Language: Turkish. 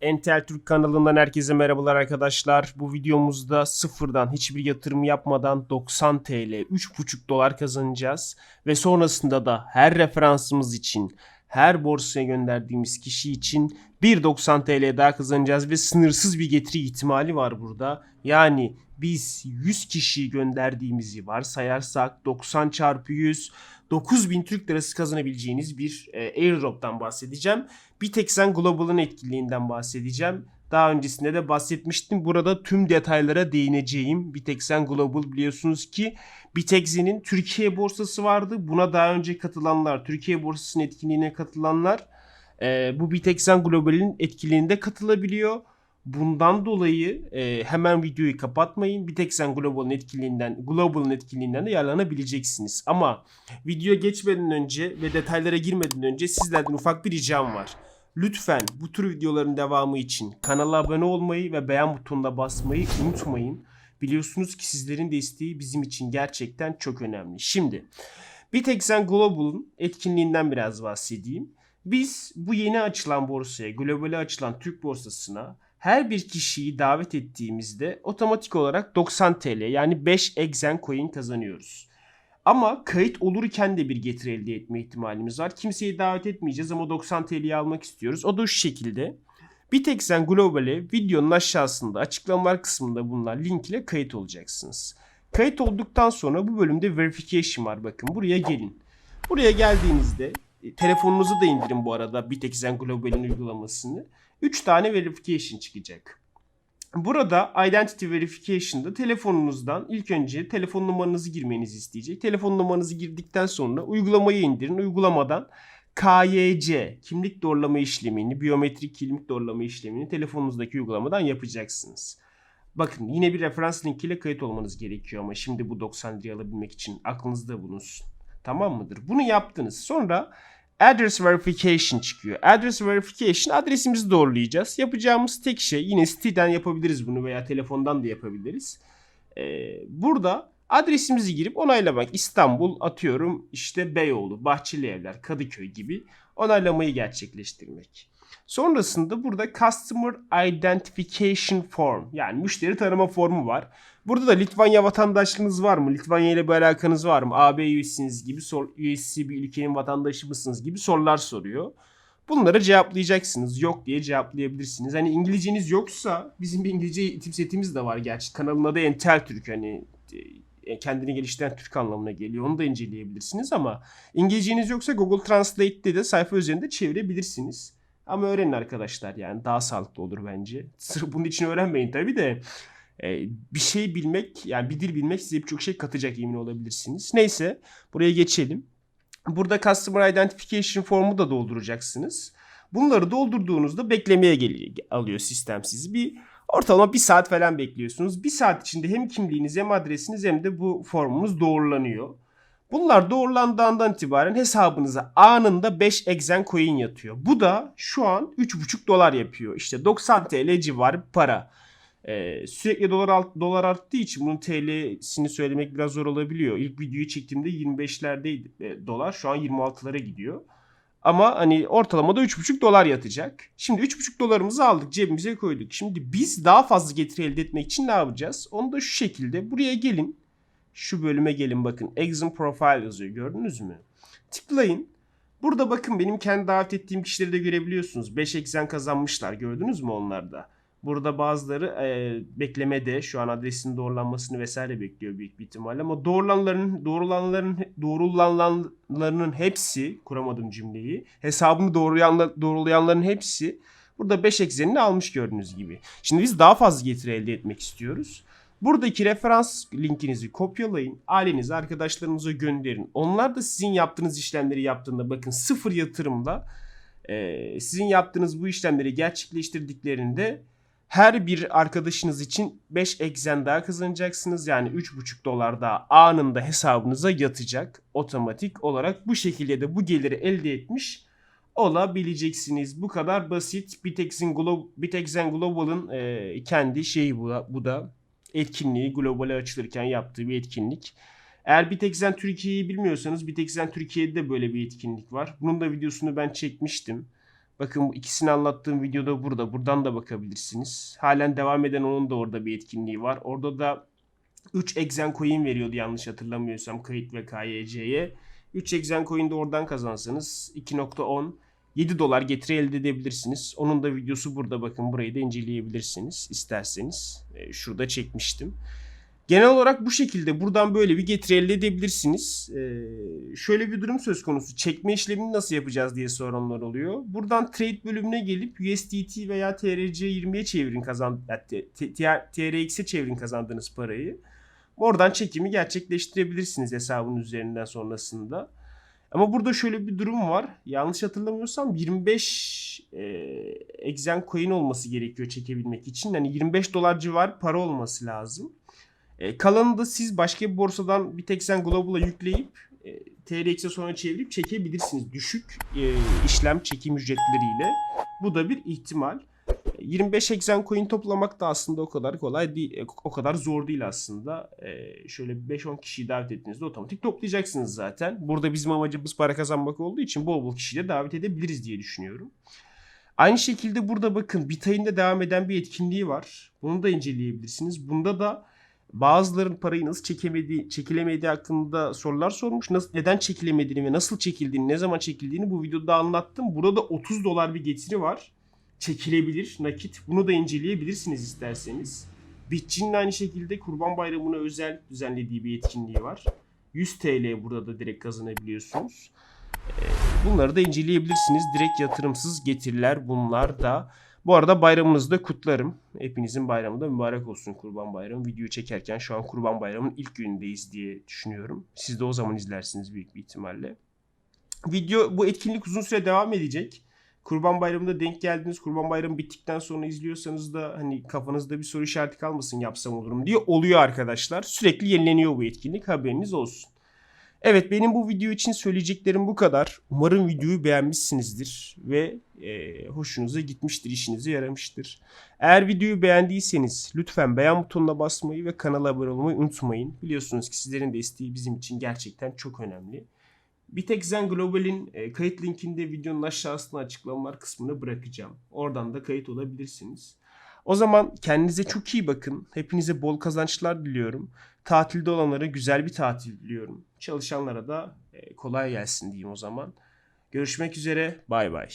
Entel Türk kanalından herkese merhabalar arkadaşlar. Bu videomuzda sıfırdan hiçbir yatırım yapmadan 90 TL 3,5 dolar kazanacağız. Ve sonrasında da her referansımız için her borsaya gönderdiğimiz kişi için 1.90 TL daha kazanacağız ve sınırsız bir getiri ihtimali var burada. Yani biz 100 kişiyi gönderdiğimizi varsayarsak 90 çarpı 100 9000 Türk lirası kazanabileceğiniz bir e, airdrop'tan bahsedeceğim. Bitexen Global'ın etkinliğinden bahsedeceğim. Daha öncesinde de bahsetmiştim. Burada tüm detaylara değineceğim. Bitexen Global biliyorsunuz ki Bitexen'in Türkiye borsası vardı. Buna daha önce katılanlar, Türkiye borsasının etkinliğine katılanlar e, bu Bitexen Global'in etkinliğinde katılabiliyor. Bundan dolayı e, hemen videoyu kapatmayın. Bitexen Global'ın etkinliğinden, Global'ın etkinliğinden de yararlanabileceksiniz. Ama video geçmeden önce ve detaylara girmeden önce sizlerden ufak bir ricam var. Lütfen bu tür videoların devamı için kanala abone olmayı ve beğen butonuna basmayı unutmayın. Biliyorsunuz ki sizlerin desteği bizim için gerçekten çok önemli. Şimdi Bitexen Global'ın etkinliğinden biraz bahsedeyim. Biz bu yeni açılan borsaya, globale açılan Türk borsasına her bir kişiyi davet ettiğimizde otomatik olarak 90 TL yani 5 Exen coin kazanıyoruz. Ama kayıt olurken de bir getiri elde etme ihtimalimiz var. Kimseyi davet etmeyeceğiz ama 90 TL'yi almak istiyoruz. O da şu şekilde. Bitexen Global'e videonun aşağısında açıklamalar kısmında bulunan link ile kayıt olacaksınız. Kayıt olduktan sonra bu bölümde verification var bakın buraya gelin. Buraya geldiğinizde telefonunuzu da indirin bu arada Bitexen Global'in uygulamasını. 3 tane verification çıkacak. Burada Identity Verification'da telefonunuzdan ilk önce telefon numaranızı girmenizi isteyecek. Telefon numaranızı girdikten sonra uygulamayı indirin. Uygulamadan KYC kimlik doğrulama işlemini, biyometrik kimlik doğrulama işlemini telefonunuzdaki uygulamadan yapacaksınız. Bakın yine bir referans linkiyle kayıt olmanız gerekiyor ama şimdi bu 90 lirayı alabilmek için aklınızda bulunsun. Tamam mıdır? Bunu yaptınız. Sonra Address Verification çıkıyor. Address Verification adresimizi doğrulayacağız. Yapacağımız tek şey yine siteden yapabiliriz bunu veya telefondan da yapabiliriz. Ee, burada adresimizi girip onaylamak. İstanbul atıyorum işte Beyoğlu, Bahçeli Evler, Kadıköy gibi onaylamayı gerçekleştirmek. Sonrasında burada Customer Identification Form yani müşteri tanıma formu var. Burada da Litvanya vatandaşlığınız var mı? Litvanya ile bir alakanız var mı? AB üyesiniz gibi, sor, üyesi bir ülkenin vatandaşı mısınız gibi sorular soruyor. Bunları cevaplayacaksınız. Yok diye cevaplayabilirsiniz. Hani İngilizceniz yoksa bizim bir İngilizce eğitim setimiz de var gerçi. Kanalın adı Entel Türk. Hani e, kendini geliştiren Türk anlamına geliyor. Onu da inceleyebilirsiniz ama İngilizceniz yoksa Google Translate'de de sayfa üzerinde çevirebilirsiniz. Ama öğrenin arkadaşlar yani daha sağlıklı olur bence. Sırf bunun için öğrenmeyin tabii de. Ee, bir şey bilmek yani bir dil bilmek size birçok şey katacak emin olabilirsiniz. Neyse buraya geçelim. Burada Customer Identification formu da dolduracaksınız. Bunları doldurduğunuzda beklemeye geliyor, alıyor sistem sizi. Bir ortalama bir saat falan bekliyorsunuz. Bir saat içinde hem kimliğiniz hem adresiniz hem de bu formunuz doğrulanıyor. Bunlar doğrulandığından itibaren hesabınıza anında 5 exen coin yatıyor. Bu da şu an 3,5 dolar yapıyor. İşte 90 TL civarı para. Ee, sürekli dolar alt, dolar arttığı için bunun TL'sini söylemek biraz zor olabiliyor. İlk videoyu çektiğimde 25'lerdeydi e, dolar. Şu an 26'lara gidiyor. Ama hani ortalamada 3,5 dolar yatacak. Şimdi 3,5 dolarımızı aldık cebimize koyduk. Şimdi biz daha fazla getiri elde etmek için ne yapacağız? Onu da şu şekilde buraya gelin. Şu bölüme gelin bakın. Exim Profile yazıyor gördünüz mü? Tıklayın. Burada bakın benim kendi davet ettiğim kişileri de görebiliyorsunuz. 5 exen kazanmışlar gördünüz mü onlarda? Burada bazıları e, beklemede şu an adresin doğrulanmasını vesaire bekliyor büyük bir ihtimalle ama doğrulanların doğrulanların doğrulananların hepsi kuramadım cümleyi. Hesabını doğrulayanlar, doğrulayanların hepsi burada 5 eksenini almış gördüğünüz gibi. Şimdi biz daha fazla getiri elde etmek istiyoruz. Buradaki referans linkinizi kopyalayın. Ailenize, arkadaşlarınıza gönderin. Onlar da sizin yaptığınız işlemleri yaptığında bakın sıfır yatırımla e, sizin yaptığınız bu işlemleri gerçekleştirdiklerinde her bir arkadaşınız için 5 eksen daha kazanacaksınız. Yani 3,5 dolar daha anında hesabınıza yatacak otomatik olarak. Bu şekilde de bu geliri elde etmiş olabileceksiniz. Bu kadar basit. Bitexen, Glo Bitexen Global'ın e, kendi şeyi bu da, bu da etkinliği globale açılırken yaptığı bir etkinlik. Eğer Bitexen Türkiye'yi bilmiyorsanız Bitexen Türkiye'de de böyle bir etkinlik var. Bunun da videosunu ben çekmiştim. Bakın ikisini anlattığım videoda burada. Buradan da bakabilirsiniz. Halen devam eden onun da orada bir etkinliği var. Orada da 3 Exen coin veriyordu yanlış hatırlamıyorsam kayıt ve KYC'ye. 3 Exen coin de oradan kazansanız 2.10 7 dolar getiri elde edebilirsiniz. Onun da videosu burada bakın burayı da inceleyebilirsiniz isterseniz. E, şurada çekmiştim. Genel olarak bu şekilde buradan böyle bir getiri elde edebilirsiniz. Ee, şöyle bir durum söz konusu. Çekme işlemini nasıl yapacağız diye soranlar oluyor. Buradan trade bölümüne gelip USDT veya TRC20'ye çevirin kazan TRX'e çevirin kazandığınız parayı. Oradan çekimi gerçekleştirebilirsiniz hesabın üzerinden sonrasında. Ama burada şöyle bir durum var. Yanlış hatırlamıyorsam 25 e, Exen coin olması gerekiyor çekebilmek için. Yani 25 dolar civar para olması lazım. E, kalanını da siz başka bir borsadan bir tek sen Global'a yükleyip e, TRX'e sonra çevirip çekebilirsiniz. Düşük e, işlem çekim ücretleriyle. Bu da bir ihtimal. E, 25 Exen coin toplamak da aslında o kadar kolay değil. e, O kadar zor değil aslında. E, şöyle 5-10 kişiyi davet ettiğinizde otomatik toplayacaksınız zaten. Burada bizim amacımız para kazanmak olduğu için bol bol kişiyi de davet edebiliriz diye düşünüyorum. Aynı şekilde burada bakın Bitay'ın da devam eden bir etkinliği var. Bunu da inceleyebilirsiniz. Bunda da bazıların parayı nasıl çekemediği, çekilemediği hakkında sorular sormuş. Nasıl, neden çekilemediğini ve nasıl çekildiğini, ne zaman çekildiğini bu videoda anlattım. Burada 30 dolar bir getiri var. Çekilebilir nakit. Bunu da inceleyebilirsiniz isterseniz. Bitçin'in aynı şekilde Kurban Bayramı'na özel düzenlediği bir etkinliği var. 100 TL burada da direkt kazanabiliyorsunuz. Ee, Bunları da inceleyebilirsiniz. Direkt yatırımsız getiriler bunlar da. Bu arada bayramınızı da kutlarım. Hepinizin bayramı da mübarek olsun Kurban Bayramı. Videoyu çekerken şu an Kurban Bayramı'nın ilk günündeyiz diye düşünüyorum. Siz de o zaman izlersiniz büyük bir ihtimalle. Video bu etkinlik uzun süre devam edecek. Kurban Bayramı'nda denk geldiniz. Kurban Bayramı bittikten sonra izliyorsanız da hani kafanızda bir soru işareti kalmasın yapsam olur mu diye oluyor arkadaşlar. Sürekli yenileniyor bu etkinlik haberiniz olsun. Evet benim bu video için söyleyeceklerim bu kadar. Umarım videoyu beğenmişsinizdir ve e, hoşunuza gitmiştir, işinize yaramıştır. Eğer videoyu beğendiyseniz lütfen beğen butonuna basmayı ve kanala abone olmayı unutmayın. Biliyorsunuz ki sizlerin desteği bizim için gerçekten çok önemli. Bir tek Zen Global'in e, kayıt linkini de videonun aşağısına açıklamalar kısmına bırakacağım. Oradan da kayıt olabilirsiniz. O zaman kendinize çok iyi bakın. Hepinize bol kazançlar diliyorum. Tatilde olanlara güzel bir tatil diliyorum. Çalışanlara da e, kolay gelsin diyeyim o zaman. Görüşmek üzere. Bay bay.